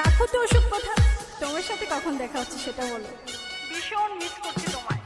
রাখো তো ওসব কথা। তোমার সাথে কখন দেখা হচ্ছে সেটা বলো। ভীষণ মিস করছি তোমায়।